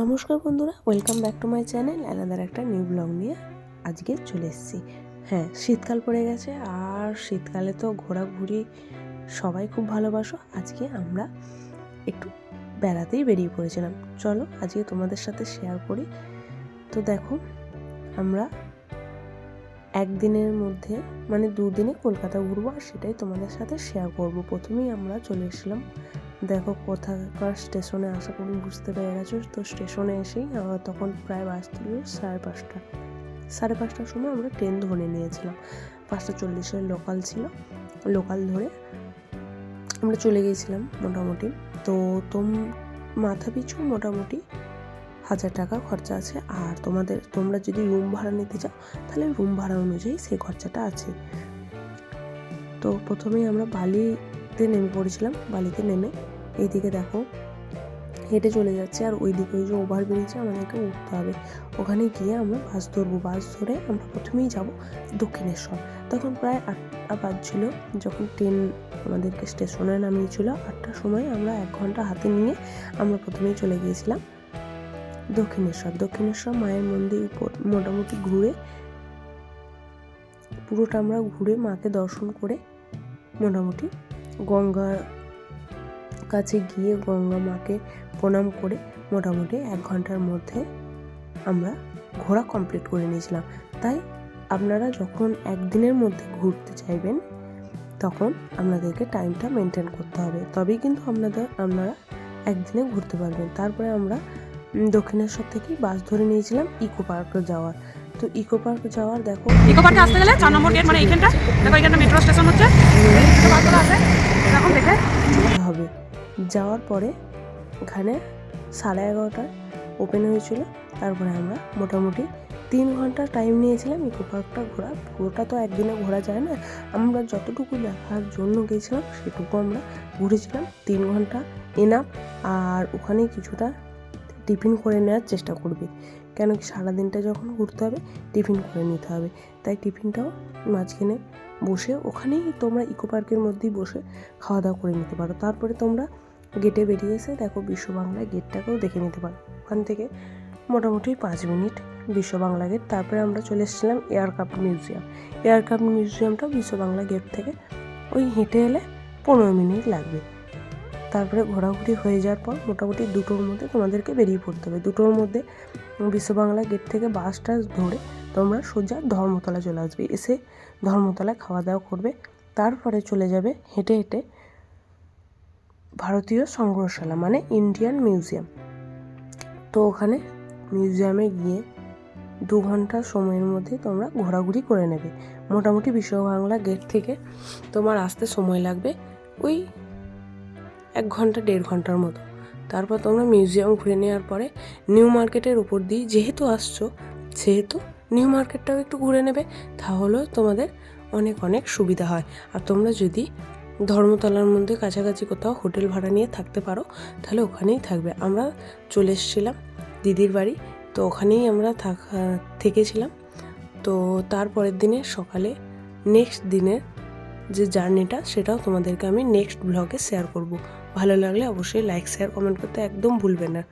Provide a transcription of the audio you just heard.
নমস্কার বন্ধুরা welcome back to my channel আলাদার একটা নিউ ব্লগ নিয়ে আজকে চলে এসেছি। হ্যাঁ শীতকাল পড়ে গেছে আর শীতকালে তো ঘোরাঘুরি সবাই খুব ভালোবাসো। আজকে আমরা একটু বেড়াতেই বেরিয়ে পড়েছিলাম। চলো আজকে তোমাদের সাথে শেয়ার করি। তো দেখো, আমরা একদিনের মধ্যে মানে দুদিনে কলকাতা ঘুরবো আর সেটাই তোমাদের সাথে শেয়ার করব। প্রথমেই আমরা চলে এসেছিলাম দেখো কোথাকার স্টেশনে আসা করি বুঝতে পেরে গেছো। তো স্টেশনে এসেই তখন প্রায় বাজছিল সাড়ে পাঁচটা। সাড়ে পাঁচটার সময় আমরা ট্রেন ধরে নিয়েছিলাম। পাঁচটা চল্লিশের লোকাল ছিল। লোকাল ধরে আমরা চলে গিয়েছিলাম মোটামুটি। তো তোম, মাথা পিছু মোটামুটি হাজার টাকা খরচা আছে। আর তোমাদের, তোমরা যদি রুম ভাড়া নিতে চাও, তাহলে রুম ভাড়া অনুযায়ী সেই খরচাটা আছে। তো প্রথমেই আমরা বালিতে নেমে পড়েছিলাম। বালিতে নেমে এইদিকে দেখো, হেঁটে চলে যাচ্ছে আর ওই দিকে ওই যে ওভার ব্রিজে আমাদেরকে উঠতে হবে। ওখানে গিয়ে আমরা বাস ধরবো। বাস ধরে আমরা প্রথমেই যাব দক্ষিণেশ্বর। তখন প্রায় আটটা বাজছিল যখন ট্রেন আমাদেরকে স্টেশনে নামিয়েছিল। আটটার সময় আমরা এক ঘণ্টা হাতে নিয়ে আমরা প্রথমেই চলে গিয়েছিলাম দক্ষিণেশ্বর। দক্ষিণেশ্বর মায়ের মন্দির মোটামুটি ঘুরে, পুরোটা আমরা ঘুরে মাকে দর্শন করে মোটামুটি গঙ্গার কাছে গিয়ে গঙ্গা মাকে প্রণাম করে মোটামুটি এক ঘণ্টার মধ্যে আমরা ঘোরা কমপ্লিট করে নিয়েছিলাম। তাই আপনারা যখন একদিনের মধ্যে ঘুরতে চাইবেন, তখন আপনাদেরকে টাইমটা মেনটেন করতে হবে। তবেই কিন্তু আপনাদের, আপনারা একদিনে ঘুরতে পারবেন। তারপরে আমরা দক্ষিণেশ্বর থেকেই বাস ধরে নিয়েছিলাম ইকো পার্কে যাওয়ার। তো ইকো পার্ক যাওয়ার, দেখো ইকো পার্কে আসতে গেলে চার নম্বর গেট মানে এইখানটা। দেখো এখানটা মেট্রো স্টেশন হচ্ছে। যাওয়ার পরে ওখানে সাড়ে এগারোটায় ওপেন হয়েছিল। তারপরে আমরা মোটামুটি তিন ঘণ্টা টাইম নিয়েছিলাম ইকো পার্কটা ঘোরা। পুরোটা তো একদিনে ঘোরা যায় না। আমরা যতটুকু দেখার জন্য গেছিলাম সেটুকু আমরা ঘুরেছিলাম। তিন ঘণ্টা এনাফ আর ওখানে কিছুটা টিফিন করে নেওয়ার চেষ্টা করবে। কেন কি সারাদিনটা যখন ঘুরতে হবে টিফিন করে নিতে হবে। তাই টিফিনটাও মাঝখানে বসে ওখানেই তোমরা ইকো পার্কের মধ্যেই বসে খাওয়া দাওয়া করে নিতে পারো। তারপরে তোমরা গেটে বেরিয়ে এসে দেখো বিশ্ব বাংলা গেটটাকেও দেখে নিতে পারো। ওখান থেকে মোটামুটি পাঁচ মিনিট বিশ্ব বাংলা গেট। তারপরে আমরা চলে এসেছিলাম এয়ারক্রাফট মিউজিয়াম। এয়ারক্রাফট মিউজিয়ামটা বিশ্ব বাংলা গেট থেকে ওই হেঁটে এলে পনেরো মিনিট লাগবে। তারপরে ঘোরাঘুরি হয়ে যাওয়ার পর মোটামুটি দুটোর মধ্যে তোমাদেরকে বেরিয়ে পড়তে হবে। দুটোর মধ্যে বিশ্ব বাংলা গেট থেকে বাসটা ধরে তোমরা সোজা ধর্মতলা চলে আসবে। এসে ধর্মতলায় খাওয়া দাওয়া করবে। তারপরে চলে যাবে হেঁটে হেঁটে ভারতীয় সংগ্রহশালা মানে ইন্ডিয়ান মিউজিয়াম তো ওখানে মিউজিয়ামে গিয়ে দু ঘণ্টা সময়ের মধ্যে তোমরা ঘোরাঘুরি করে নেবে। মোটামুটি বিশ্ব বাংলা গেট থেকে তোমার আসতে সময় লাগবে ওই এক ঘণ্টা, দেড় ঘণ্টার মতো। তারপর তোমরা মিউজিয়াম ঘুরে নেওয়ার পরে নিউ মার্কেটের উপর দিয়ে যেহেতু আসছো, সেহেতু নিউ মার্কেটটাও একটু ঘুরে নেবে, তাহলেও তোমাদের অনেক অনেক সুবিধা হয়। আর তোমরা যদি ধর্মতলার মধ্যে কাছাকাছি কোথাও হোটেল ভাড়া নিয়ে থাকতে পারো, তাহলে ওখানেই থাকবে। আমরা চলে এসেছিলাম দিদির বাড়ি, তো ওখানেই আমরা থাকা, থেকেছিলাম। তো তারপরের দিনে সকালে নেক্সট দিনের যে জার্নিটা, সেটাও তোমাদেরকে আমি নেক্সট ব্লগে শেয়ার করব। ভালো লাগলে অবশ্যই লাইক শেয়ার কমেন্ট করতে একদম ভুলবে না।